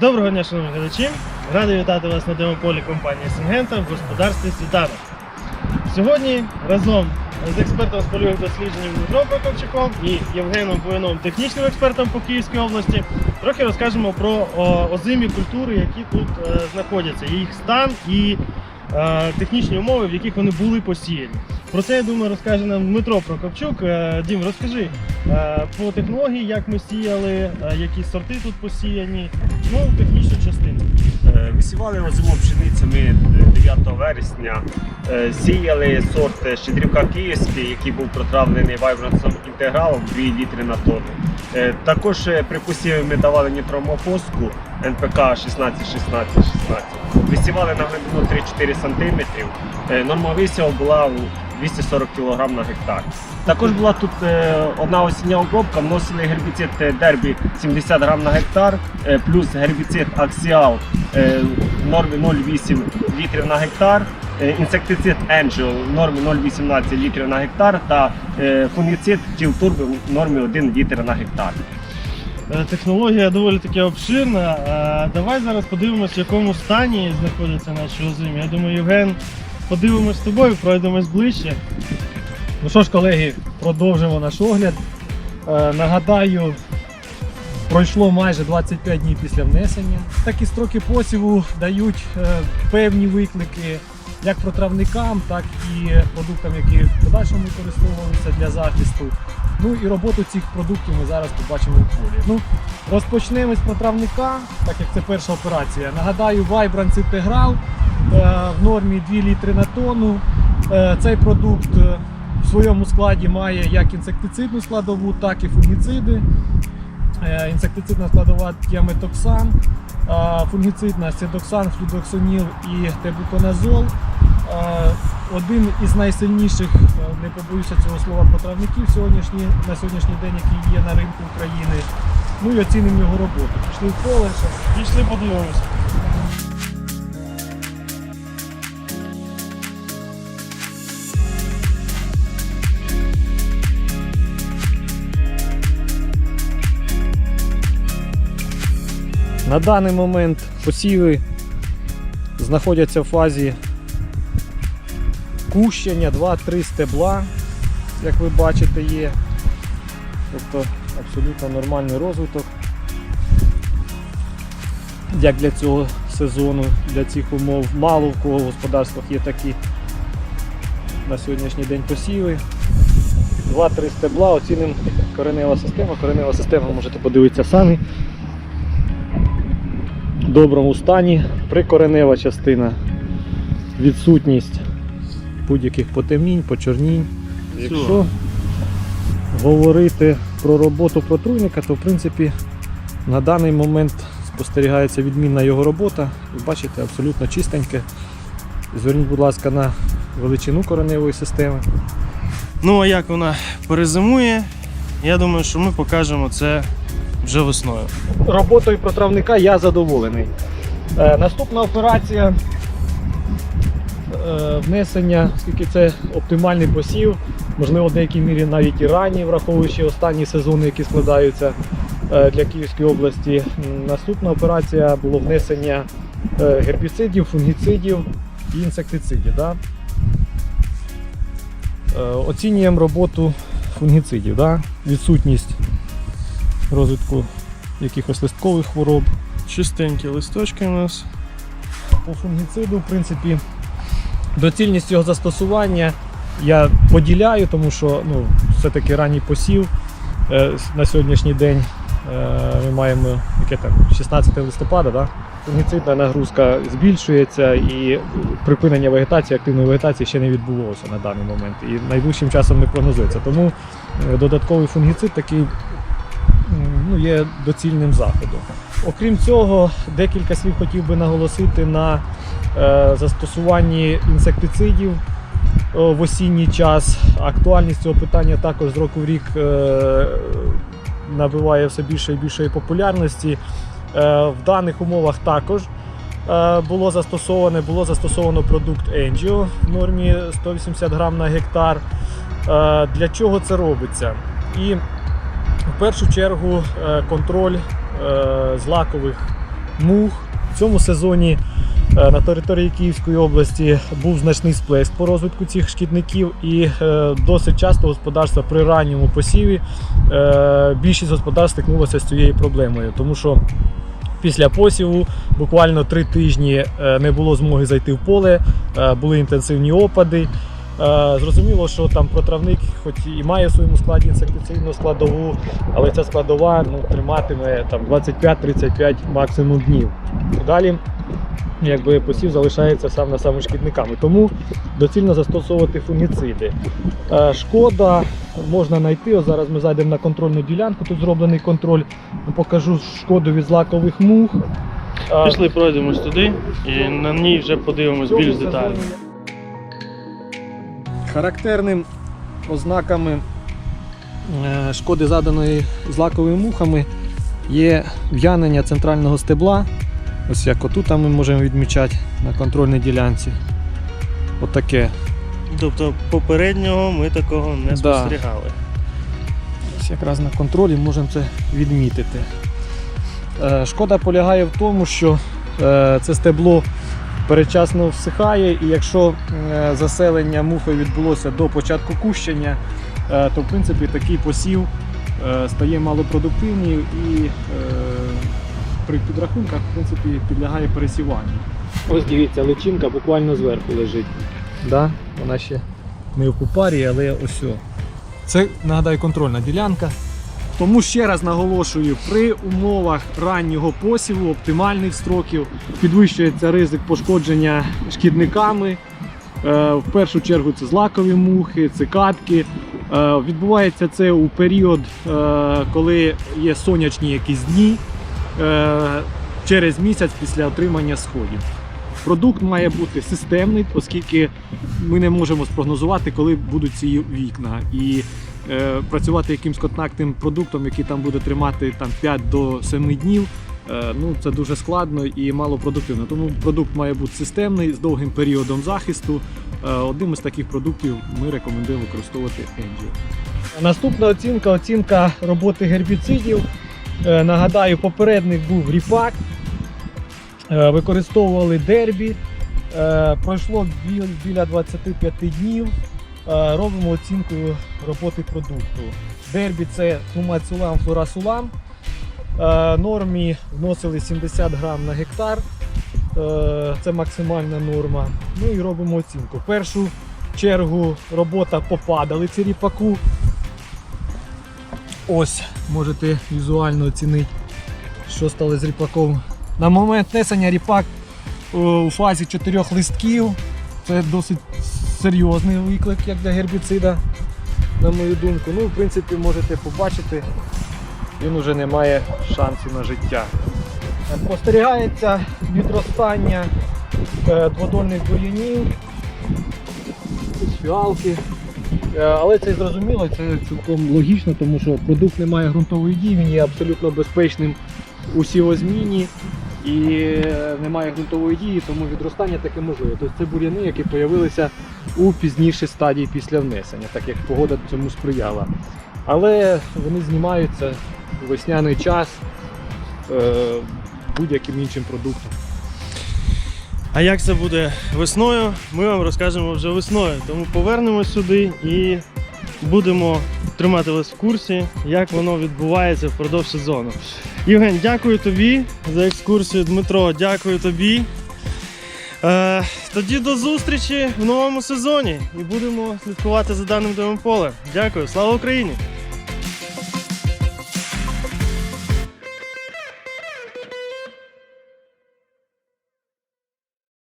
Доброго дня, шановні глядачі! Радий вітати вас на демополі компанії Сингента в господарстві Світанок. Сьогодні разом з експертом з польових досліджень Дмитром Прокопчуком і Євгеном Воїновим, технічним експертом по Київській області, трохи розкажемо про озимі культури, які тут е, знаходяться, їх стан і технічні умови, в яких вони були посіяні. Про це я думаю розкаже нам Дмитро Прокопчук. Е, Дім, розкажи е, по технології, як ми сіяли, е, які сорти тут посіяні, ну технічну частину. Е, Висівали озиму пшеницю ми е, 9 вересня. Е, Сіяли сорт Щедрівка Київський, який був протравлений вайбрансом інтегралом 2 літри на тонну. Е, Також е, при посіві ми давали нітромофоску НПК 16-16-16. Висівали на глибину 3-4 см. Е, Норма висіву була 240 кг на гектар. Також була тут е, одна осіння обробка, вносили гербіцид е, Дербі 70 грам на гектар, плюс гербіцид Аксіал в нормі 0,8 літрів на гектар, інсектицид Angel в нормі 0,18 літрів на гектар та фунгіцид Тілтурб в нормі 1 літр на гектар. Е, Технологія доволі таки обширна. Е, Давай зараз подивимось, в якому стані знаходяться наші озимі. Я думаю, Євген, подивимось з тобою, пройдемось ближче. Ну що ж, колеги, продовжимо наш огляд. Е, нагадаю, пройшло майже 25 днів після внесення. Такі строки посіву дають певні виклики як протравникам, так і продуктам, які в подальшому використовуються для захисту. Ну і роботу цих продуктів ми зараз побачимо у полі. Ну, розпочнемо з протравника, так як це перша операція. Нагадаю, Vibrance Integral е, в нормі 2 літри на тонну. Е, Цей продукт е, в своєму складі має як інсектицидну складову, так і фунгіциди. Інсектицидна складова тіаметоксан, е, фунгіцидна седоксан, флюдоксоніл і тебуконазол. Е, Один із найсильніших, е, не побоюся цього слова, потравників сьогоднішні, на сьогоднішній день, який є на ринку України. Ну і оцінимо його роботу. Пішли в поле. Пішли подивимось. На даний момент посіви знаходяться в фазі кущення 2-3 стебла, як ви бачите, є. Тобто абсолютно нормальний розвиток. Як для цього сезону, для цих умов. Мало в кого в господарствах є такі на сьогоднішній день посіви. 2-3 стебла, оцінимо коренева система. Коренева система можете подивитися самі в доброму стані, прикоренева частина, відсутність будь-яких потемнінь, почорнінь. Якщо говорити про роботу протруйника, то в принципі на даний момент спостерігається відмінна його робота. Ви бачите, абсолютно чистеньке. Зверніть, будь ласка, на величину кореневої системи. Ну а як вона перезимує, я думаю, що ми покажемо це вже весною. роботою протравника я задоволений. Е, наступна операція внесення, оскільки це оптимальний посів, можливо, в деякій мірі навіть і ранній, враховуючи останні сезони, які складаються е, для Київської області. Наступна операція було внесення е, гербіцидів, фунгіцидів і інсектицидів. Да? Е, Оцінюємо роботу фунгіцидів, да? відсутність розвитку якихось листкових хвороб. Чистенькі листочки у нас. По фунгіциду, в принципі, доцільність його застосування я поділяю, тому що ну, все-таки ранній посів е, на сьогоднішній день е, ми маємо яке там, 16 листопада. Да? Фунгіцидна нагрузка збільшується і припинення вегетації, активної вегетації ще не відбулося на даний момент. І найближчим часом не прогнозується. Тому е, додатковий фунгіцид такий ну, є доцільним заходом. Окрім цього, декілька слів хотів би наголосити на е, застосуванні інсектицидів е, в осінній час. Актуальність цього питання також з року в рік е, набуває все більше і більшої популярності. Е, в даних умовах також е, було застосоване, було застосовано продукт Angio в нормі 180 грам на гектар. Е, для чого це робиться? І в першу чергу е, контроль е, злакових мух. В цьому сезоні е, на території Київської області був значний сплеск по розвитку цих шкідників, і досить часто господарства при ранньому посіві більшість господарств стикнулося з цією проблемою, тому що після посіву буквально три тижні не було змоги зайти в поле, були інтенсивні опади. Е, Зрозуміло, що там протравник, хоч і має в своєму складі інсектицидну складову, але ця складова ну, триматиме 25-35 максимум днів. Далі якби посів залишається сам на сам шкідниками. Тому доцільно застосовувати фунгіциди. Е, Шкода можна знайти. Ось зараз ми зайдемо на контрольну ділянку. Тут зроблений контроль. Покажу шкоду від злакових мух. Е, Пішли пройдемось туди і на ній вже подивимось більш детально. Характерним ознаками е, шкоди, заданої злаковими мухами, є в'янення центрального стебла. Ось як отут ми можемо відмічати на контрольній ділянці. Отаке. Тобто попереднього ми такого не Да. спостерігали. Ось якраз на контролі можемо це відмітити. Е, Шкода полягає в тому, що е, це стебло передчасно всихає, і якщо е, заселення мухою відбулося до початку кущення, е, то в принципі такий посів е, стає малопродуктивним і при підрахунках в принципі, підлягає пересіванню. Ось дивіться, личинка буквально зверху лежить. Да? Вона ще не в купарі, але ось. о. Це нагадаю контрольна ділянка. Тому ще раз наголошую, при умовах раннього посіву, оптимальних строків, підвищується ризик пошкодження шкідниками. Е, В першу чергу це злакові мухи, цикадки. Е, Відбувається це у період, е, коли є сонячні якісь дні через місяць після отримання сходів. Продукт має бути системний, оскільки ми не можемо спрогнозувати, коли будуть ці вікна. І працювати якимсь контактним продуктом, який там буде тримати там, 5 до 7 днів, е, ну, це дуже складно і малопродуктивно. Тому продукт має бути системний з довгим періодом захисту. Е, одним із таких продуктів ми рекомендуємо використовувати Angel. Наступна оцінка оцінка роботи гербіцидів. Е, Нагадаю, попередник був ріпак. Е, Використовували дербі. Е, Пройшло біля 25 днів. Е, Робимо оцінку роботи продукту. Дербі це флумацулам, флорасулам. Е, Нормі вносили 70 грам на гектар. Е, Це максимальна норма. Ну і робимо оцінку. В першу чергу робота по падалиці ріпаку. Ось можете візуально оцінити, що стало з ріпаком. На момент несення ріпак у фазі чотирьох листків. Це досить серйозний виклик як для гербіцида, на мою думку. Ну, в принципі, можете побачити, він вже не має шансів на життя. Спостерігається відростання е, дводольних бур'янів, фіалки. Е, Але це зрозуміло, це цілком логічно, тому що продукт не має ґрунтової дії, він є абсолютно безпечним у сівозміні і е, немає ґрунтової дії, тому відростання таке можливе. Тобто це бур'яни, які з'явилися у пізнішій стадії після внесення, так як погода цьому сприяла. Але вони знімаються у весняний час е, будь-яким іншим продуктом. А як це буде весною, ми вам розкажемо вже весною. Тому повернемось сюди і будемо тримати вас в курсі, як воно відбувається впродовж сезону. Євген, дякую тобі за екскурсію. Дмитро, дякую тобі. Е, тоді до зустрічі в новому сезоні і будемо слідкувати за даним домом поле. Дякую, слава Україні!